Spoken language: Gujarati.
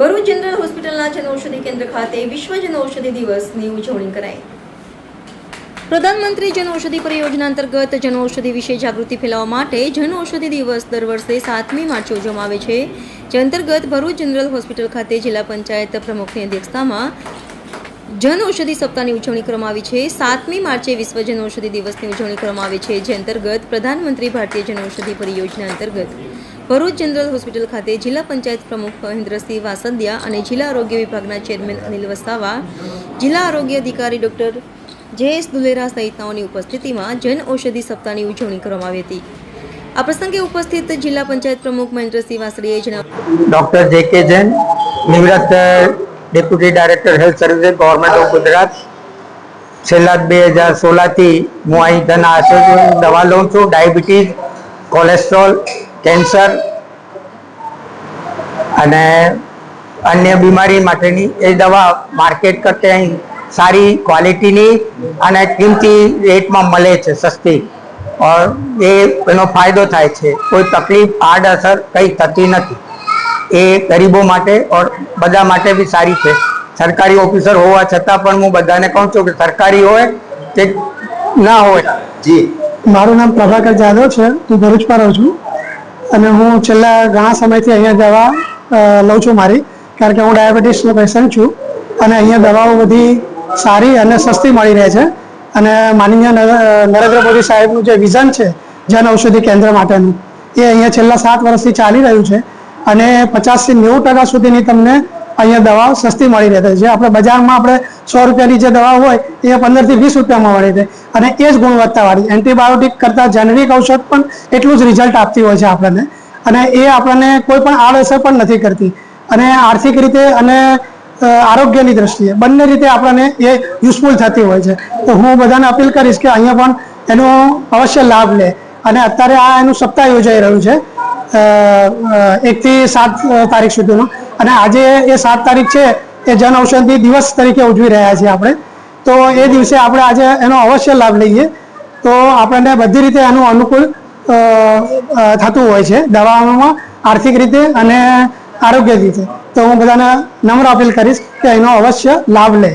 ભરૂચ જનરલ હોસ્પિટલના જનઔષધિ કેન્દ્ર ખાતે વિશ્વ જનઔષધિ દિવસની ઉજવણી કરાઈ. પ્રધાનમંત્રી જનઔષધિ પરિયોજના અંતર્ગત જનઔષધિ વિશે જાગૃતિ ફેલાવવા માટે જનઔષધિ દિવસ દર વર્ષે સાતમી માર્ચે ઉજવવામાં આવે છે. જે અંતર્ગત ભરૂચ જનરલ હોસ્પિટલ ખાતે જિલ્લા પંચાયત પ્રમુખની અધ્યક્ષતામાં જન ઔષધિ સપ્તાહની ઉજવણી કરવામાં આવી છે. સાતમી માર્ચે વિશ્વ જનઔષધિ દિવસની ઉજવણી કરવામાં આવી છે. જે અંતર્ગત પ્રધાનમંત્રી ભારતીય જન ઔષધિ પરિયોજના અંતર્ગત ભરૂચ જનરલ હોસ્પિટલ ખાતે જિલ્લા પંચાયત પ્રમુખ મહેન્દ્રસિંહ વાસંદિયા અને જિલ્લા આરોગ્ય વિભાગના ચેરમેન અનિલ વસાવા, જિલ્લા આરોગ્ય અધિકારી ડોક્ટર જે એસ દુલેરા સહિતનાઓની ઉપસ્થિતિમાં જન ઔષધિ સપ્તાહની ઉજવણી કરવામાં આવી હતી. આ પ્રસંગે ઉપસ્થિત જિલ્લા પંચાયત પ્રમુખ મહેન્દ્રસિંહ વાસળીએ જણાવ્યું. ડૉક્ટર જે કે જૈન, નિવૃત્ત deputy director health service government of Gujarat. છેલ્લા બે હજાર સોળથી હું અહીં ધન આશો દવા લઉં છું. ડાયાબિટીસ, કોલેસ્ટ્રોલ કેન્સર અને અન્ય બીમારી માટેની એ દવા માર્કેટ કરતે અહીં સારી ક્વોલિટીની અને કિંમતી રેટમાં મળે છે સસ્તી. ઓર એ એનો ફાયદો થાય છે. કોઈ તકલીફ આડઅસર કંઈ થતી નથી. એ ગરીબો માટે ઓર બધા માટે બી સારી છે. સરકારી ઓફિસર હોવા છતાં પણ હું બધાને કહું છું કે સરકારી હોય કે ના હોય. જી. મારું નામ પ્રભાકર જાદવ છે. હું ભરૂચમાં રહું છું. અને હું છેલ્લા ઘણા સમયથી અહીંયા દવા લઉં છું મારી, કારણ કે હું ડાયાબિટીસનો પેશન્ટ છું અને અહીંયા દવાઓ બધી સારી અને સસ્તી મળી રહે છે. અને માનનીય નર- નરેન્દ્ર મોદી સાહેબનું જે વિઝન છે જન ઔષધિ કેન્દ્ર માટેનું, એ અહીંયા છેલ્લા સાત વર્ષથી ચાલી રહ્યું છે. અને પચાસથી નેવું ટકા સુધીની તમને અહીંયા દવાઓ સસ્તી મળી રહે છે. જે આપણે બજારમાં આપણે સો રૂપિયાની જે દવા હોય, એ પંદરથી વીસ રૂપિયામાં મળી રહે અને એ જ ગુણવત્તાવાળી એન્ટીબાયોટિક કરતાં જેનરિક ઔષધ પણ એટલું જ રિઝલ્ટ આપતી હોય છે આપણને. અને એ આપણને કોઈ પણ આડઅસર પણ નથી કરતી. અને આર્થિક રીતે અને આરોગ્યની દ્રષ્ટિએ બંને રીતે આપણને એ યુઝફુલ થતી હોય છે. તો હું બધાને અપીલ કરીશ કે અહીંયા પણ એનો અવશ્ય લાભ લે. અને અત્યારે આ એનું સપ્તાહ યોજાઈ રહ્યું છે એકથી સાત તારીખ સુધીનું. અને આજે એ સાત તારીખ છે, એ જન ઔષધિ દિવસ તરીકે ઉજવી રહ્યા છીએ આપણે. તો એ દિવસે આપણે આજે એનો અવશ્ય લાભ લઈએ. તો આપણને બધી રીતે એનું અનુકૂળ થતું હોય છે દવાઓમાં, આર્થિક રીતે અને આરોગ્ય રીતે. તો હું બધાને નમ્ર અપીલ કરીશ કે એનો અવશ્ય લાભ લે.